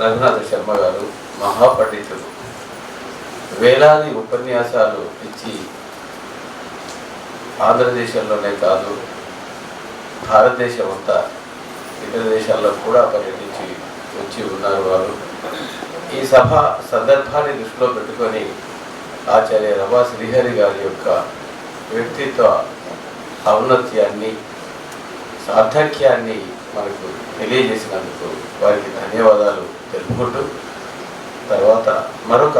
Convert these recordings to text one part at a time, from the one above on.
రఘునాథ శర్మ గారు మహాపండితులు. వేలాది ఉపన్యాసాలు ఇచ్చి ఆంధ్రదేశంలోనే కాదు భారతదేశం అంతా ఇతర దేశాల్లో కూడా పర్యటించి వచ్చి ఉన్నారు వారు. ఈ సభ సందర్భాన్ని దృష్టిలో పెట్టుకొని ఆచార్య రమా శ్రీహరి గారి యొక్క వ్యక్తిత్వ ఔన్నత్యాన్ని సార్థక్యాన్ని మనకు తెలియజేసినందుకు వారికి ధన్యవాదాలు. తెలుపుకుంటూ తర్వాత మరొక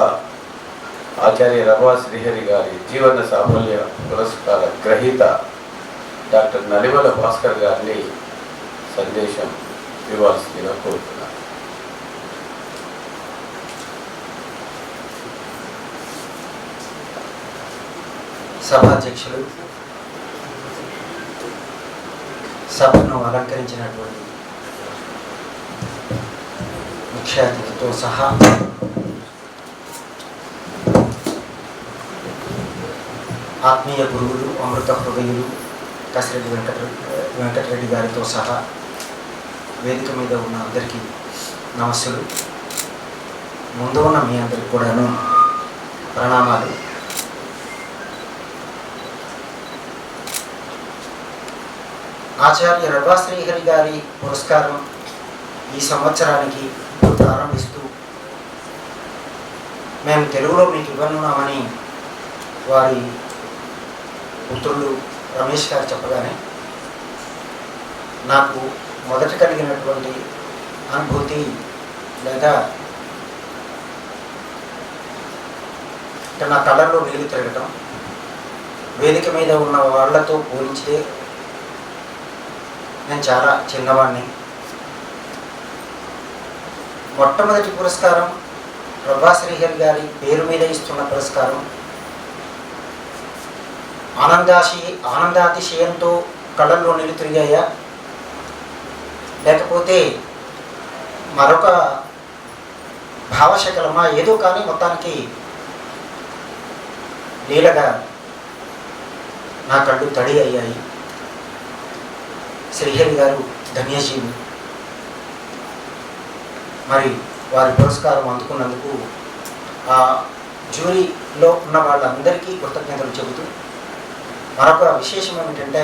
ఆచార్య రమా శ్రీహరి గారి జీవన సాఫల్య పురస్కార గ్రహీత డాక్టర్ నలిమల భాస్కర్ గారిని సందేశం ఇవ్వాల్సిందిగా కోరుతున్నాను. సభాధ్యక్షులు సభను అలంకరించినటువంటి ముఖ్య అతిథితో సహా ఆత్మీయ గురువులు అమృత హృదయులు కసిరెడ్డి వెంకట వెంకటరెడ్డి గారితో సహా వేదిక మీద ఉన్న అందరికీ నమస్సులు. ముందు ఉన్న మీ అందరికి కూడాను ప్రణామాలు. ఆచార్య రభాశ్రీహరి గారి పురస్కారం ఈ సంవత్సరానికి ఇప్పుడు ప్రారంభిస్తూ మేము తెలుగులో మీకు ఇవ్వనున్నామని వారి పుత్రుడు రమేష్ గారు చెప్పగానే నాకు మొదట కలిగినటువంటి అనుభూతి లేదా నా కళ్ళల్లో నీళ్ళు తిరగటం వేదిక మీద ఉన్న వాళ్ళతో పోల్చితే నేను చాలా చిన్నవాడిని మొట్టమొదటి పురస్కారం ప్రభా శ్రీహరి గారి పేరు మీద ఇస్తున్న పురస్కారం. ఆనందాశి ఆనందాతిశయంతో కళ్ళల్లో నీళ్ళు తిరిగాయా? లేకపోతే మరొక భావశకలమా? ఏదో కానీ మొత్తానికి లీలగా నా కళ్ళు తడి అయ్యాయి. శ్రీహరి గారు ధన్యజీవి మరి వారి పురస్కారం అందుకున్నందుకు ఆ జ్యూరీలో ఉన్న వాళ్ళందరికీ కృతజ్ఞతలు చెబుతూ మరొక విశేషం ఏమిటంటే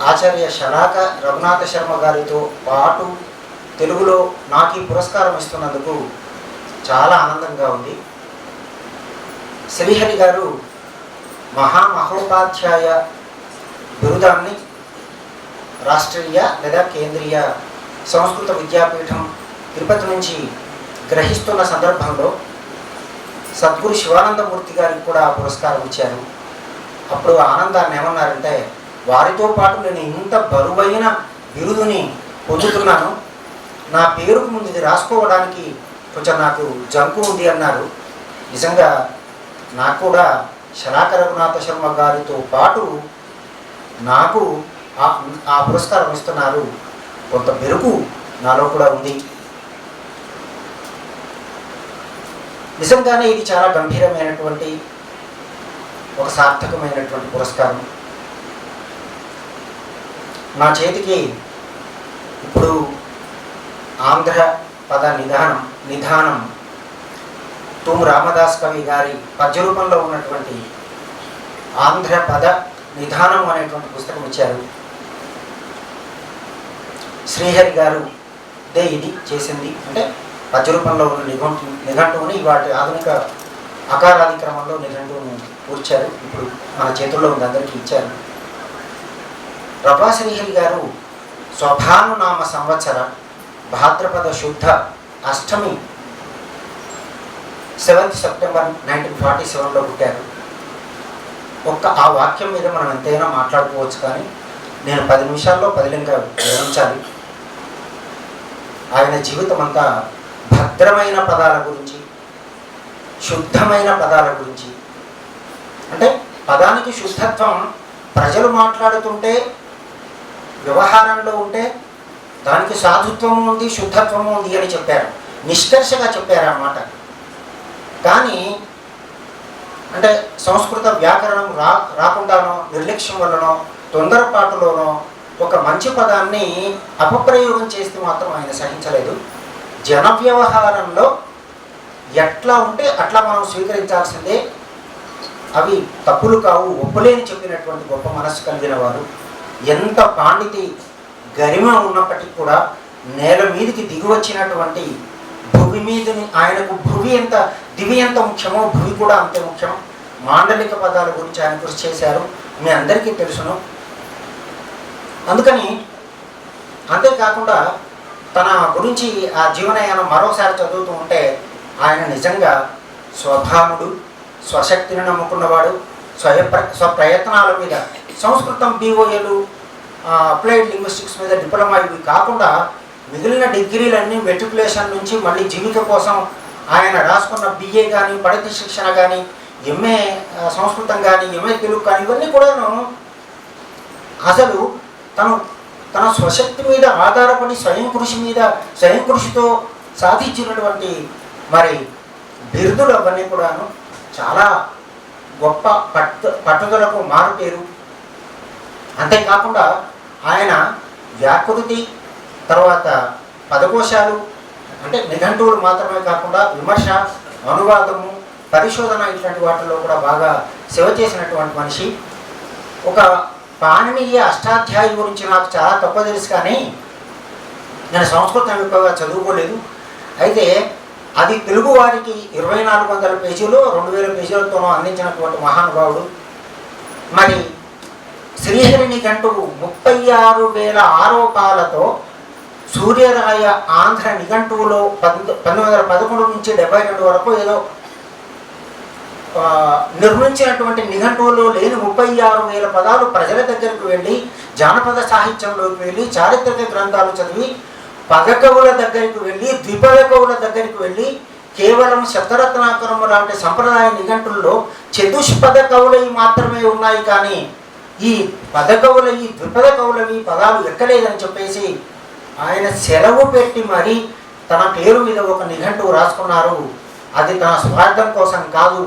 ఆచార్య శలాక రఘునాథ శర్మ గారితో పాటు తెలుగులో నాకు ఈ పురస్కారం ఇస్తున్నందుకు చాలా ఆనందంగా ఉంది. శ్రీహరి గారు మహామహోపాధ్యాయ బిరుదాన్ని రాష్ట్రీయ లేదా కేంద్రీయ సంస్కృత విద్యాపీఠం తిరుపతి నుంచి గ్రహిస్తున్న సందర్భంలో సద్గురు శివానందమూర్తి గారికి కూడా ఆ పురస్కారం ఇచ్చారు. అప్పుడు ఆనందాన్ని ఏమన్నారంటే వారితో పాటు నేను ఇంత బరువైన బిరుదుని పొందుతున్నాను. నా పేరుకు ముందు ఇది రాసుకోవడానికి కొంచెం నాకు జంకు ఉంది అన్నారు. నిజంగా నాకు కూడా శలాక రఘునాథ శర్మ గారితో పాటు నాకు ఆ ఆ పురస్కారం ఇస్తున్నారు. కొంత మెరుగు నాలో కూడా ఉంది. నిజంగానే ఇది చాలా గంభీరమైనటువంటి ఒక సార్థకమైనటువంటి పురస్కారం. నా చేతికి ఇప్పుడు ఆంధ్ర పద నిధానం నిధానం తుమ్ రామదాస్ కవి గారి పద్య రూపంలో ఉన్నటువంటి ఆంధ్ర పద నిధానం అనేటువంటి పుస్తకం ఇచ్చారు. శ్రీహరి గారు దే ఇది చేసింది. అంటే పద్య రూపంలో ఉన్న నిఘంటు నిఘంటువుని వాటి ఆధునిక అకారాది క్రమంలో నిఘంటువును కూర్చారు ఇప్పుడు మన చేతుల్లో ఉంది అందరికీ ఇచ్చారు. ప్రభా గారు స్వభానునామ సంవత్సర భాద్రపద శుద్ధ అష్టమి సెవెంత్ సెప్టెంబర్ నైన్టీన్ ఫార్టీ సెవెన్లో పుట్టారు. ఒక్క ఆ వాక్యం మీద మనం ఎంతైనా మాట్లాడుకోవచ్చు కానీ నేను పది నిమిషాల్లో పదిలింగా వివరించాలి. ఆయన జీవితం అంతా భద్రమైన పదాల గురించి శుద్ధమైన పదాల గురించి. అంటే పదానికి శుద్ధత్వం ప్రజలు మాట్లాడుతుంటే వ్యవహారంలో ఉంటే దానికి సాధుత్వము ఉంది శుద్ధత్వము ఉంది అని చెప్పారు. నిష్కర్షగా చెప్పారు అన్నమాట కానీ అంటే సంస్కృత వ్యాకరణం రా రాకుండానో నిర్లక్ష్యం వల్లనో తొందరపాటులోనో ఒక మంచి పదాన్ని అపప్రయోగం చేస్తే మాత్రం ఆయన సహించలేదు. జన వ్యవహారంలో ఎట్లా ఉంటే అట్లా మనం స్వీకరించాల్సిందే. అవి తప్పులు కావు ఒప్పులేని చెప్పినటువంటి గొప్ప మనస్సు కలిగిన వారు. ఎంత పాండితి గరిమ ఉన్నప్పటికీ కూడా నేల మీదికి దిగి వచ్చినటువంటి భూమి మీదని ఆయనకు భూమి ఎంత దివి ఎంత ముఖ్యమో భూమి కూడా అంతే ముఖ్యం. మాండలిక పదాల గురించి ఆయన కృషి చేశారు. మీ అందరికీ తెలుసును. అందుకని అంతేకాకుండా తన గురించి ఆ జీవనయానం మరోసారి చదువుతూ ఉంటే ఆయన నిజంగా స్వభాముడు స్వశక్తిని నమ్ముకున్నవాడు స్వయ స్వప్రయత్నాల మీద సంస్కృతం బీఓఏలు అప్లైడ్ లింగ్విస్టిక్స్ మీద డిప్లొమా ఇవి కాకుండా మిగిలిన డిగ్రీలన్నీ మెట్రికులేషన్ నుంచి మళ్ళీ జీవిక కోసం ఆయన రాసుకున్న బిఏ కానీ పడతి శిక్షణ కానీ ఎంఏ సంస్కృతం కానీ ఎంఏ తెలుగు కానీ ఇవన్నీ కూడాను అసలు తను తన స్వశక్తి మీద ఆధారపడి స్వయం కృషి మీద స్వయం కృషితో సాధించినటువంటి మరి బిరుదులు అవన్నీ కూడాను చాలా గొప్ప పట్టు పట్టుదలకు మారుపేరు అంతేకాకుండా ఆయన వ్యాకృతి తర్వాత పదకోశాలు అంటే నిఘంటువులు మాత్రమే కాకుండా విమర్శ అనువాదము పరిశోధన ఇట్లాంటి వాటిలో కూడా బాగా సేవ చేసినటువంటి మనిషి. ఒక పాణినీయ అష్టాధ్యాయి గురించి నాకు చాలా తక్కువ తెలుసు కానీ నేను సంస్కృతం ఎక్కువగా చదువుకోలేదు. అయితే అది తెలుగు వారికి ఇరవై నాలుగు వందల పేజీలు రెండు వేల పేజీలతోనూ అందించినటువంటి మహానుభావుడు. మరి శ్రీహరిని గంటు ముప్పై ఆరు వేల ఆరోపాలతో సూర్యరాయ ఆంధ్ర నిఘంటువులో పంతొమ్మిది పంతొమ్మిది వందల పదకొండు నుంచి డెబ్బై రెండు వరకు ఏదో నిర్మించినటువంటి నిఘంటువులో లేని ముప్పై ఆరు వేల పదాలు ప్రజల దగ్గరికి వెళ్ళి జానపద సాహిత్యంలోకి వెళ్ళి చారిత్రక గ్రంథాలు చదివి పదకవుల దగ్గరికి వెళ్ళి ద్విపద కవుల దగ్గరికి వెళ్ళి కేవలం శబ్దరత్నాకరము లాంటి సంప్రదాయ నిఘంటుల్లో చతుష్పద కవులవి మాత్రమే ఉన్నాయి కానీ ఈ పదకవులవి ద్విపద కవులవి పదాలు ఎక్కలేదని చెప్పేసి ఆయన సెలవు పెట్టి మరి తన పేరు మీద ఒక నిఘంటువు రాసుకున్నారు. అది తన స్వార్థం కోసం కాదు.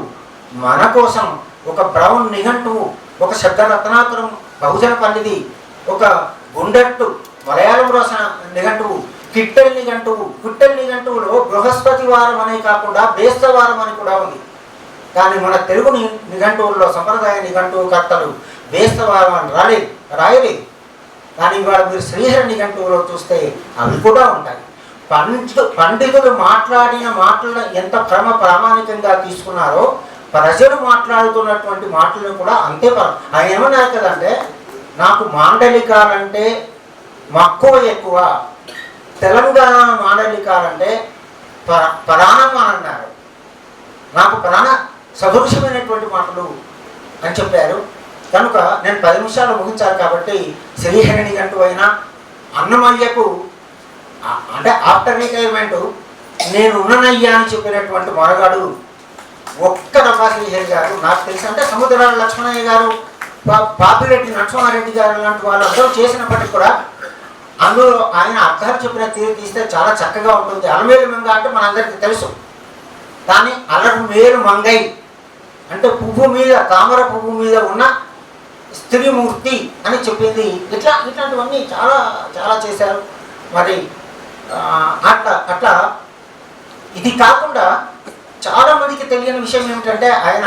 మన కోసం ఒక బ్రౌన్ నిఘంటువు ఒక శబ్దరత్నాకరం బహుజన పల్లిది ఒక గుండట్టు మలయాళం రాసిన నిఘంటువు కిట్టెల్ నిఘంటువు కిట్టెల్ నిఘంటువులో బృహస్పతి వారం అనే కాకుండా బేస్తవారం అని కూడా ఉంది. కానీ మన తెలుగు నిఘంటువుల్లో సంప్రదాయ నిఘంటువు కర్తలు బేస్తవారం అని రాలేదు రాయలేదు కానీ ఇవాళ మీరు శ్రీహరి నిఘంటువులో చూస్తే అవి కూడా ఉంటాయి. పండి పండితులు మాట్లాడిన మాటలను ఎంత క్రమ ప్రామాణికంగా తీసుకున్నారో ప్రజలు మాట్లాడుతున్నటువంటి మాటలను కూడా అంతే ప్ర- ఆయన ఏమన్నారు కదంటే నాకు మాండలికాలంటే మక్కువ ఎక్కువ. తెలంగాణ మాండలికాలంటే ప ప్రాణం అని అన్నారు. నాకు ప్రాణ సదృశమైనటువంటి మాటలు అని చెప్పారు. కనుక నేను పది నిమిషాలు ముగించాలి కాబట్టి శ్రీహరిణి అంటూ అయినా అన్నమయ్యకు అంటే ఆఫ్టర్ రిటైర్మెంట్ నేను ఉన్ననయ్యా అని చెప్పినటువంటి మొరగాడు ఒక్క దఫా శ్రీహరి గారు. నాకు తెలిసి. అంటే సముద్రాల లక్ష్మణయ్య గారు పాపిరెడ్డి నరసింహారెడ్డి గారు లాంటి వాళ్ళు అందరూ చేసినప్పటికీ కూడా అందులో ఆయన అర్థాలు చెప్పిన తీరు తీస్తే చాలా చక్కగా ఉంటుంది. అలమేలు మంగ అంటే మనందరికీ తెలుసు. కానీ అలరు మేలు మంగై. అంటే పువ్వు మీద తామర పువ్వు మీద ఉన్న స్త్రీమూర్తి అని చెప్పింది. ఇట్లా ఇట్లాంటివన్నీ చాలా చాలా చేశారు. మరి అట్లా అట్లా ఇది కాకుండా చాలా మందికి తెలియని విషయం ఏమిటంటే ఆయన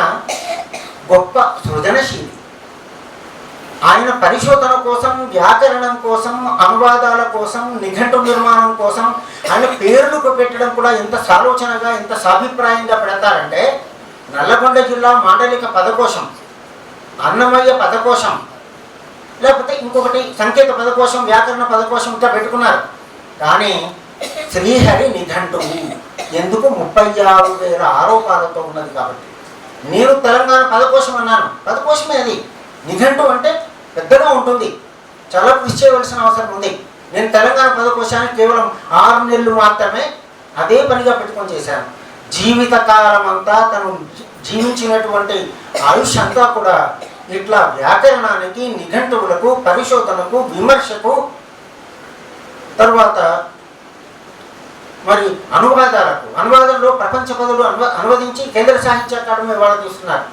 గొప్ప సృజనశీలి. ఆయన పరిశోధన కోసం వ్యాకరణం కోసం అనువాదాల కోసం నిఘంటు నిర్మాణం కోసం ఆయన పేర్లు పెట్టడం కూడా ఎంత సాలోచనగా ఎంత సాభిప్రాయంగా పెడతారంటే నల్లగొండ జిల్లా మాండలిక పదకోశం అన్నమయ్య పదకోశం లేకపోతే ఇంకొకటి సంకేత పదకోశం వ్యాకరణ పదకోశం ఇట్లా పెట్టుకున్నారు. కానీ శ్రీహరి నిఘంటువు. ఎందుకు ముప్పై ఆరు వేల ఆరోపాలతో ఉన్నది కాబట్టి? నేను తెలంగాణ పదకోశం అన్నాను. పదకోశమే అది. నిఘంటు అంటే పెద్దగా ఉంటుంది. చాలా కృషి చేయవలసిన అవసరం ఉంది. నేను తెలంగాణ పదకోశానికి కేవలం ఆరు నెలలు మాత్రమే అదే పనిగా పెట్టుకొని చేశాను. జీవితకాలం అంతా తను జీ- జీవించినటువంటి ఆయుష్ అంతా కూడా ఇట్లా వ్యాకరణానికి నిఘంటువులకు పరిశోధనకు విమర్శకు తర్వాత మరి అనువాదాలకు అనువాదంలో ప్రపంచ పదులు అనువ అనువదించి కేంద్ర సాహిత్య అకాడమీ వాళ్ళు చూస్తున్నారు.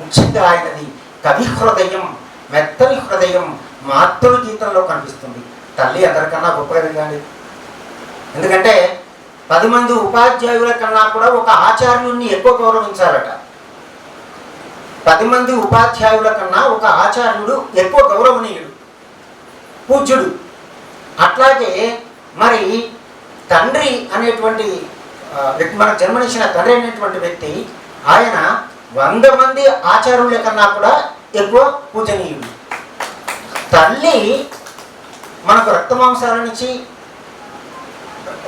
ముఖ్యంగా ఆయనది కవి హృదయం మెత్తని హృదయం మాతృ గీతంలో కనిపిస్తుంది. తల్లి అందరికన్నా గొప్పది కానీ ఎందుకంటే పది మంది ఉపాధ్యాయుల కన్నా కూడా ఒక ఆచార్యుడిని ఎక్కువ గౌరవించాలట. పది మంది ఉపాధ్యాయుల కన్నా ఒక ఆచార్యుడు ఎక్కువ గౌరవనీయుడు పూజ్యుడు. అట్లాగే మరి తండ్రి అనేటువంటి వ్యక్తి మనకు జన్మనిచ్చిన తండ్రి అనేటువంటి వ్యక్తి ఆయన వంద మంది ఆచార్యుల కన్నా కూడా ఎక్కువ పూజనీయుడు. తల్లి మనకు రక్తమాంసాల నుంచి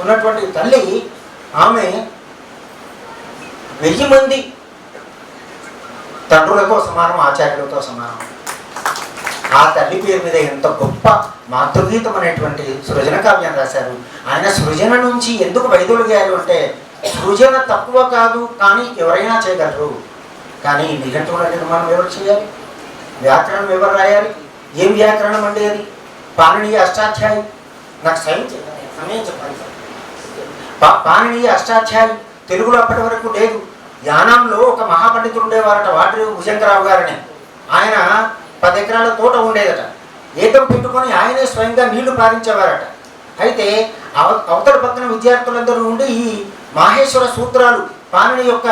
ఉన్నటువంటి తల్లి ఆమె వెయ్యి మంది తండ్రులతో సమానం ఆచార్యులతో సమానం. ఆ తల్లి పేరు మీద ఎంత గొప్ప మాతృగీతం అనేటువంటి సృజన కావ్యం రాశారు. ఆయన సృజన నుంచి ఎందుకు వైదొలిగారు అంటే సృజన తక్కువ కాదు కానీ ఎవరైనా చేయగలరు. కానీ నిఘంటువుల నిర్మాణం ఎవరు చేయాలి? వ్యాకరణం ఎవరు రాయాలి? ఏం వ్యాకరణం అంటే అది? పాణనీయ అష్టాధ్యాయి. నాకు సైన్ సమయం చెప్పాలి పాణనీయ అష్టాధ్యాయి తెలుగులో అప్పటి వరకు లేదు. ధ్యానంలో ఒక మహాపండితుడు ఉండేవారట వాటి భుజంకరావు గారని. ఆయన పది ఎకరాల తోట ఉండేదట. ఏతం పెట్టుకొని ఆయనే స్వయంగా నీళ్ళు పారించేవారట. అయితే అవ- అవతల పక్కన విద్యార్థులందరూ ఉండి ఈ మాహేశ్వర సూత్రాలు పాణిని యొక్క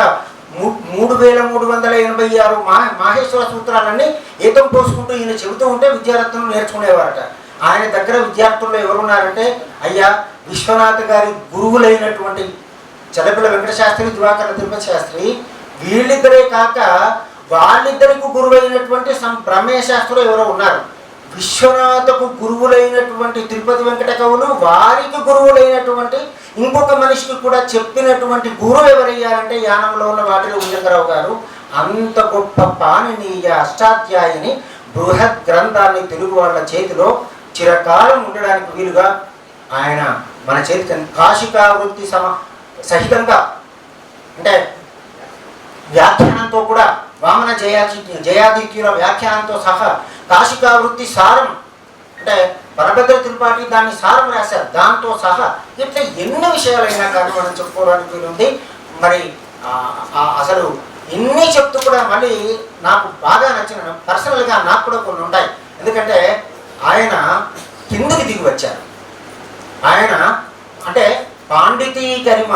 మూ- మూడు వేల మూడు వందల ఎనభై ఆరు మా మాహేశ్వర సూత్రాలన్నీ ఏతం పోసుకుంటూ ఈయన చెబుతూ ఉంటే విద్యార్థులు నేర్చుకునేవారట. ఆయన దగ్గర విద్యార్థుల్లో ఎవరున్నారంటే అయ్యా విశ్వనాథ్ గారి గురువులైనటువంటి చలపిల వెంకట శాస్త్రి దివాకర తిరుపతి శాస్త్రి. వీళ్ళిద్దరే కాక వాళ్ళిద్దరికి గురువైనటువంటి సం శాస్త్రులు ఎవరో ఉన్నారు. విశ్వనాథకు గురువులైనటువంటి తిరుపతి వెంకట కవులు వారికి గురువులైనటువంటి ఇంకొక మనిషికి కూడా చెప్పినటువంటి గురువు ఎవరయ్యారంటే యానంలో ఉన్న వాటిలో ఉయ్యంగరావు గారు. అంత గొప్ప పాణినీయ అష్టాధ్యాయిని బృహత్ గ్రంథాన్ని తెలుగు వాళ్ళ చేతిలో చిరకాలం ఉండడానికి వీలుగా ఆయన మన చేతికి కాశికా వృత్తి సమ సహితంగా అంటే వ్యాఖ్యానంతో కూడా వామన జయాది జయాదిత్యుల వ్యాఖ్యానంతో సహా కాశికా వృత్తి సారం అంటే పరభద్ర త్రిపాఠి దాన్ని సారం రాశారు. దాంతో సహా ఇట్లా ఎన్ని విషయాలైనా కానీ మనం చెప్పుకోవడానికి వీలుంది మరి అసలు ఎన్ని చెప్తూ కూడా మళ్ళీ నాకు బాగా నచ్చిన పర్సనల్గా నాకు కూడా కొన్ని ఉంటాయి. ఎందుకంటే ఆయన కిందకి దిగి వచ్చారు. ఆయన అంటే పాండితీ గరిమ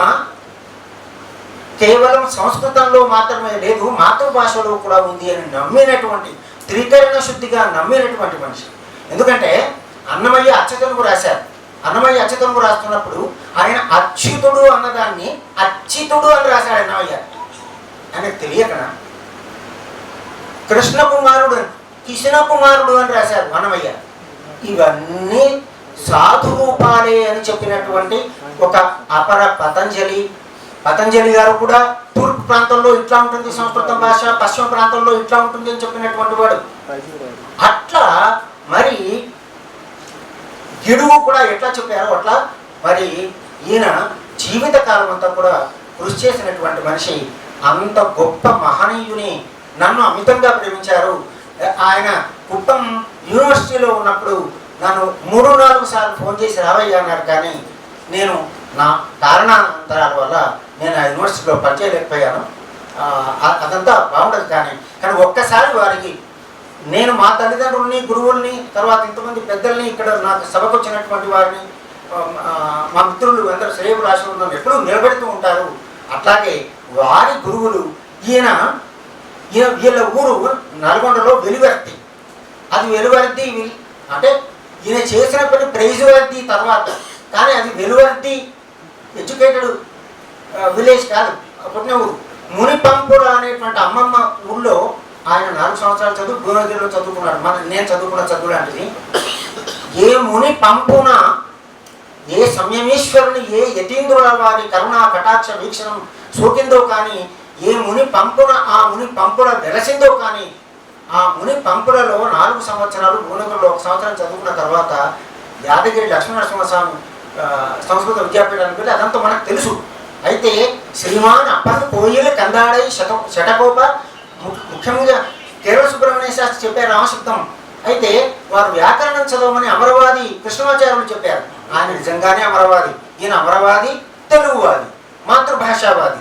కేవలం సంస్కృతంలో మాత్రమే లేదు మాతృభాషలో కూడా ఉంది అని నమ్మినటువంటి త్రికరణ శుద్ధిగా నమ్మినటువంటి మనిషి. ఎందుకంటే అన్నమయ్య అచ్చతనుగు రాశారు. అన్నమయ్య అచ్చతనుగు రాస్తున్నప్పుడు ఆయన అచ్యుతుడు అన్నదాన్ని అచ్యుతుడు అని రాశాడు అన్నమయ్య. ఆయనకు తెలియకనా? కృష్ణ కుమారుడు అని, కుమారుడు అని రాశారు అన్నమయ్య. ఇవన్నీ సాధు రూపాలే అని చెప్పినటువంటి ఒక అపర పతంజలి పతంజలి గారు కూడా తూర్పు ప్రాంతంలో ఇట్లా ఉంటుంది సంస్కృత భాష పశ్చిమ ప్రాంతంలో ఇట్లా ఉంటుంది అని చెప్పినటువంటి వాడు. అట్లా మరి గిడుగు కూడా ఎట్లా చెప్పారో అట్లా మరి ఈయన జీవిత కాలం అంతా కూడా కృషి చేసినటువంటి మనిషి అంత గొప్ప మహనీయుని నన్ను అమితంగా ప్రేమించారు. ఆయన కుప్పం యూనివర్సిటీలో ఉన్నప్పుడు నన్ను మూడు నాలుగు సార్లు ఫోన్ చేసి రావయ్య అన్నారు కానీ నేను నా కారణాంతరాల వల్ల నేను ఆ యూనివర్సిటీలో పనిచేయలేకపోయాను అదంతా బాగుండదు కానీ కానీ ఒక్కసారి వారికి నేను మా తల్లిదండ్రుల్ని గురువుల్ని తర్వాత ఇంతమంది పెద్దల్ని ఇక్కడ నాకు సభకు వచ్చినటువంటి వారిని మా మిత్రులు అందరూ శ్రేయపు రాశి ఎప్పుడూ నిలబెడుతూ ఉంటారు. అట్లాగే వారి గురువులు ఈయన ఈయన వీళ్ళ ఊరు నల్గొండలో వెలువర్తి. అది వెలువర్తి అంటే ఈయన చేసిన పని ప్రైజ్ వర్ది తర్వాత. కానీ అది వెలువర్తి ఎడ్యుకేటెడ్ విలేజ్ కాదు పుట్టిన ఊరు. మునిపంపుడు అనేటువంటి అమ్మమ్మ ఊళ్ళో ఆయన నాలుగు సంవత్సరాలు చదువు భువనగిరిలో చదువుకున్నాడు. మన నేను చదువుకున్న చదువు లాంటిది ఏ ముని పంపున ఏ సంయమేశ్వరుని ఏ యతీంద్రుల వారి కరుణా కటాక్ష వీక్షణం సోకిందో కానీ ఏ ముని పంపున ఆ ముని పంపుల వెలసిందో కానీ ఆ ముని పంపులలో నాలుగు సంవత్సరాలు భువనగిరిలో ఒక సంవత్సరం చదువుకున్న తర్వాత యాదగిరి లక్ష్మీనరసింహస్వామి ఆ, సంస్కృత విద్యాపీఠానికి వెళ్ళి అదంతా మనకు తెలుసు. అయితే శ్రీమాన్ అప్పను కోయిలు కందాడై శత శటకోప ము- ముఖ్యంగా కేరళ సుబ్రహ్మణ్య శాస్త్రి చెప్పారు రామశబ్దం. అయితే వారు వ్యాకరణం చదవమని అమరవాది కృష్ణమాచార్యులు చెప్పారు. ఆయన నిజంగానే అమరవాది. ఈయన అమరవాది తెలుగువాది మాతృభాషావాది.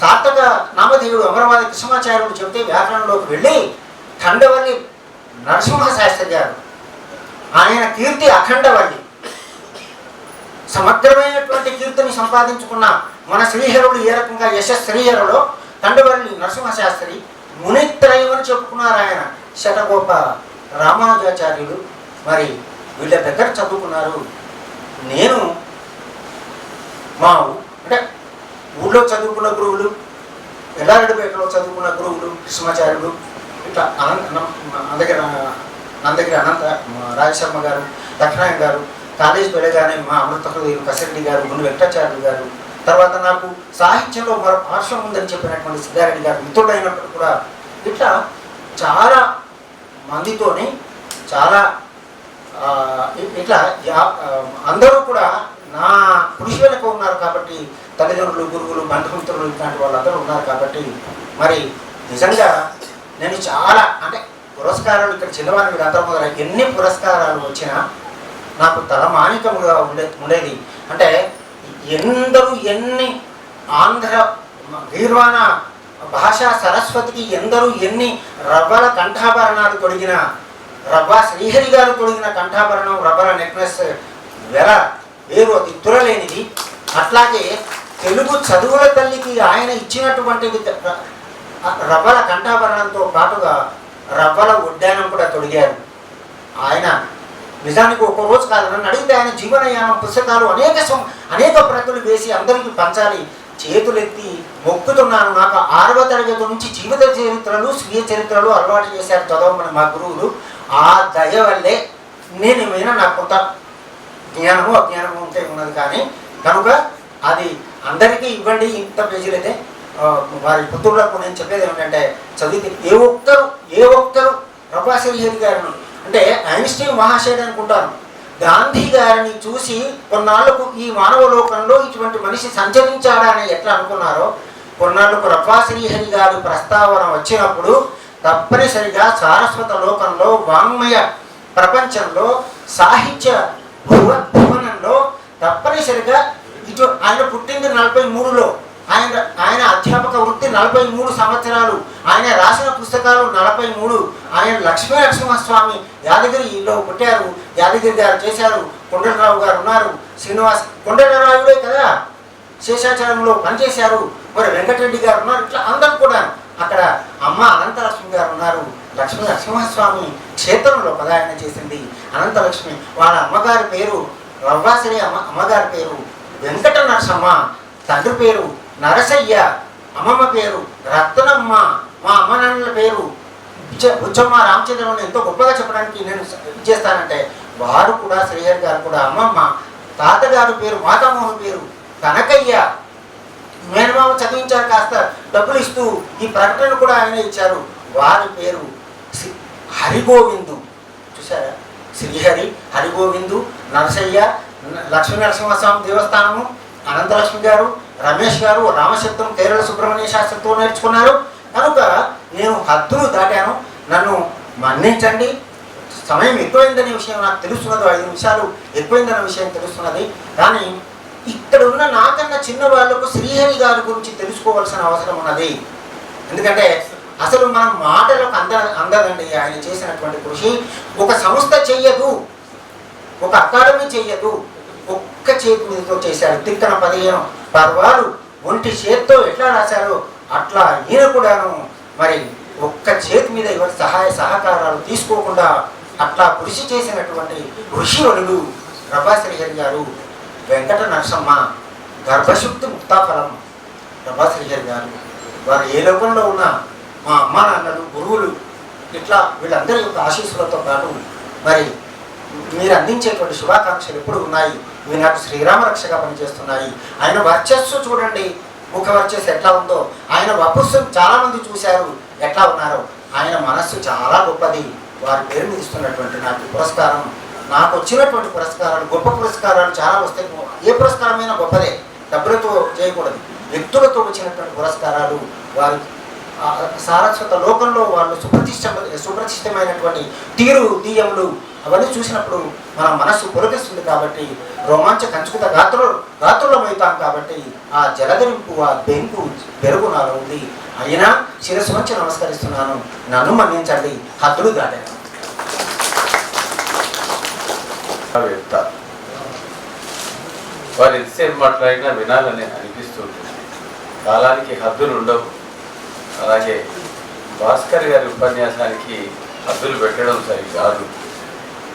సార్థక నామధేయుడు అమరవాది కృష్ణమాచార్యులు చెబితే వ్యాకరణంలోకి వెళ్ళి ఖండవల్లి నరసింహ శాస్త్రి గారు. ఆయన కీర్తి అఖండవల్లి. సమగ్రమైనటువంటి కీర్తిని సంపాదించుకున్న మన శ్రీహరుడు ఏ రకంగా యశ శ్రీహరులో తండవల్లి నరసింహశాస్త్రి మునిత్రయం అని చెప్పుకున్నారు ఆయన శతగోప రామానుజాచార్యులు. మరి వీళ్ళ దగ్గర చదువుకున్నారు. నేను మా అంటే ఊళ్ళో చదువుకున్న గురువులు ఎల్లారెడ్డిపేటలో చదువుకున్న గురువులు కృష్ణాచార్యులు ఇట్లా అనంత అందగిరి నందగిరి అనంత రాజశర్మ గారు దక్షిణాయన్ గారు కాలేజీ వెళ్ళగానే మా అమృత కసిరెడ్డి గారు గుండు వెంకటాచార్యులు గారు తర్వాత నాకు సాహిత్యంలో మరో పార్శ్వం ఉందని చెప్పినటువంటి సిద్ధారెడ్డి గారు మిత్రుడైనప్పుడు కూడా ఇట్లా చాలా మందితోని చాలా ఇట్లా అందరూ కూడా నా కృషి వెనక ఉన్నారు కాబట్టి తల్లిదండ్రులు గురువులు బంధుమిత్రులు ఇట్లాంటి వాళ్ళందరూ ఉన్నారు కాబట్టి మరి నిజంగా నేను చాలా అంటే పురస్కారాలు ఇక్కడ చిన్నవారి వీరందరూ మొదలై ఎన్ని పురస్కారాలు వచ్చినా నాకు తలమానికముగా ఉండే ఉండేది. అంటే ఎందరూ ఎన్ని ఆంధ్ర గీర్వాణ భాషా సరస్వతికి ఎందరూ ఎన్ని రవ్వల కంఠాభరణాలు తొడిగిన రవ్వ శ్రీహరి గారు తొడిగిన కంఠాభరణం రవ్వల నెక్లెస్ వెర వేరు అది తురలేనిది. అట్లాగే తెలుగు చదువుల తల్లికి ఆయన ఇచ్చినటువంటి రవ్వల కంఠాభరణంతో పాటుగా రవ్వల ఉడ్డానం కూడా తొడిగారు. ఆయన నిజానికి ఒక రోజు కాదు నన్ను అడిగితే ఆయన జీవనయానం పుస్తకాలు అనేక సం- అనేక ప్రతులు వేసి అందరికీ పంచాలి. చేతులెత్తి మొక్కుతున్నాను. నాకు ఆరవ తరగతి నుంచి జీవిత చరిత్రలు స్వీయ చరిత్రలు అలవాటు చేశారు చదవమని మా గురువులు. ఆ దయ వల్లే నేను ఏమైనా నాకు కొంత జ్ఞానము అజ్ఞానము ఉంటే ఉన్నది కానీ కనుక అది అందరికీ ఇవ్వండి. ఇంత పేజీలైతే వారి పుత్రులకు నేను చెప్పేది ఏమిటంటే చదివితే ఏ ఒక్కరు ఏ ఒక్కరు ప్రభాసరి గారు అంటే ఐన్స్టీన్ మహాశయుడు అనుకుంటాను గాంధీ గారిని చూసి కొన్నాళ్ళకు ఈ మానవ లోకంలో ఇటువంటి మనిషి సంచరించాడా అని ఎట్లా అనుకున్నారో కొన్నాళ్ళకు రఫాశ్రీహరి గారి ప్రస్తావన వచ్చినప్పుడు తప్పనిసరిగా సారస్వత లోకంలో వాంగ్మయ ప్రపంచంలో సాహిత్య భువ భువనంలో తప్పనిసరిగా ఇటు ఆయన పుట్టింది నలభై మూడులో. ఆయన ఆయన అధ్యాపక వృత్తి నలభై మూడు సంవత్సరాలు. ఆయన రాసిన పుస్తకాలు నలభై మూడు. ఆయన లక్ష్మీ నరసింహస్వామి యాదగిరిలో పుట్టారు. యాదగిరి గారు చేశారు. కొండలరావు గారు ఉన్నారు. శ్రీనివాస్ కొండలరావుడే కదా? శేషాచలంలో పనిచేశారు. మరి వెంకటరెడ్డి గారు ఉన్నారు. ఇట్లా అందరూ కూడా అక్కడ అమ్మ అనంతలక్ష్మి గారు ఉన్నారు. లక్ష్మీ నరసింహస్వామి క్షేత్రంలో పదాయన చేసింది. అనంతలక్ష్మి వాళ్ళ అమ్మగారి పేరు రవ్వాసరి అమ్మ అమ్మగారి పేరు వెంకట నరసమ్మ. తండ్రి పేరు నరసయ్య అమ్మమ్మ పేరు రత్నమ్మ మా అమ్మ నాన్నల పేరు. బుచ్చ- బుచ్చమ్మ రామచంద్రరావు ఎంతో గొప్పగా చెప్పడానికి నేను చేస్తానంటే వారు కూడా శ్రీహరి గారు కూడా అమ్మమ్మ తాతగారు పేరు మాతామోహన్ పేరు కనకయ్య. మేనమామ చదివించారు కాస్త డబ్బులు ఇస్తూ ఈ ప్రకటన కూడా ఆయన ఇచ్చారు. వారి పేరు శ్రీ హరిగోవిందు. చూసారా శ్రీహరి హరిగోవిందు నరసయ్య లక్ష్మీ నరసింహస్వామి దేవస్థానము అనంతలక్ష్మి గారు రమేష్ గారు రామశబ్దం కేరళ సుబ్రహ్మణ్య శాస్త్రంతో నేర్చుకున్నారు. కనుక నేను హద్దులు దాటాను. నన్ను మన్నించండి. సమయం ఎక్కువైందనే విషయం నాకు తెలుస్తున్నది. ఐదు నిమిషాలు ఎక్కువైందనే విషయం తెలుస్తున్నది. కానీ ఇక్కడ ఉన్న నాకన్నా చిన్న వాళ్ళకు శ్రీహరి గారి గురించి తెలుసుకోవాల్సిన అవసరం ఉన్నది. ఎందుకంటే అసలు మనం మాటలకు అంద అందదండి. ఆయన చేసినటువంటి కృషి. ఒక సంస్థ చెయ్యదు. ఒక అకాడమీ చెయ్యదు. ఒక్క చేతి మీదతో చేశారు తిక్కన పదిహేను. పర్వాలు ఒంటి చేత్తో ఎట్లా రాశారో అట్లా ఈయన కూడాను మరి ఒక్క చేతి మీద ఎవరి సహాయ సహకారాలు తీసుకోకుండా అట్లా కృషి చేసినటువంటి ఋషివరుడు ప్రభాశ్రీహరి గారు వెంకట నరసమ్మ గర్భశుక్తి ముక్తాఫలం ప్రభాశ్రీహరి గారు. వారు ఏ లోకంలో ఉన్న మా అమ్మ నాన్నలు గురువులు ఇట్లా వీళ్ళందరి యొక్క ఆశీస్సులతో పాటు మరి మీరు అందించేటువంటి శుభాకాంక్షలు ఎప్పుడు ఉన్నాయి? ఇవి నాకు శ్రీరామ రక్షగా పనిచేస్తున్నాయి. ఆయన వర్చస్సు చూడండి. ముఖ వర్చస్సు ఎట్లా ఉందో. ఆయన వపస్సు చాలా మంది చూశారు. ఎట్లా ఉన్నారో? ఆయన మనస్సు చాలా గొప్పది. వారి పేరు మీద ఇస్తున్నటువంటి నాకు పురస్కారం. నాకు వచ్చినటువంటి పురస్కారాలు గొప్ప పురస్కారాలు చాలా వస్తాయి ఏ పురస్కారమైనా గొప్పదే. డబ్బులతో చేయకూడదు. వ్యక్తులతో వచ్చినటువంటి పురస్కారాలు వారి సారస్వత లోకంలో వాళ్ళు సుప్రతిష్ట సుప్రతిష్టమైనటువంటి తీరు తీయములు అవన్నీ చూసినప్పుడు మన మనస్సు పులకిస్తుంది కాబట్టి రోమాంచ కంచుకుత గాత్ర గాత్రులమవుతాం కాబట్టి ఆ జలధరింపు ఆ బెంకు పెరుగు నాలో ఉంది. అయినా శిరస్సు వచ్చి నమస్కరిస్తున్నాను. నన్ను మన్నించండి. హద్దులు దాటాను. వారు ఎంతసేపు మాట్లాడినా వినాలని అనిపిస్తుంది. కాలానికి హద్దులు ఉండవు. అలాగే భాస్కర్ గారి ఉపన్యాసానికి హద్దులు పెట్టడం సరి కాదు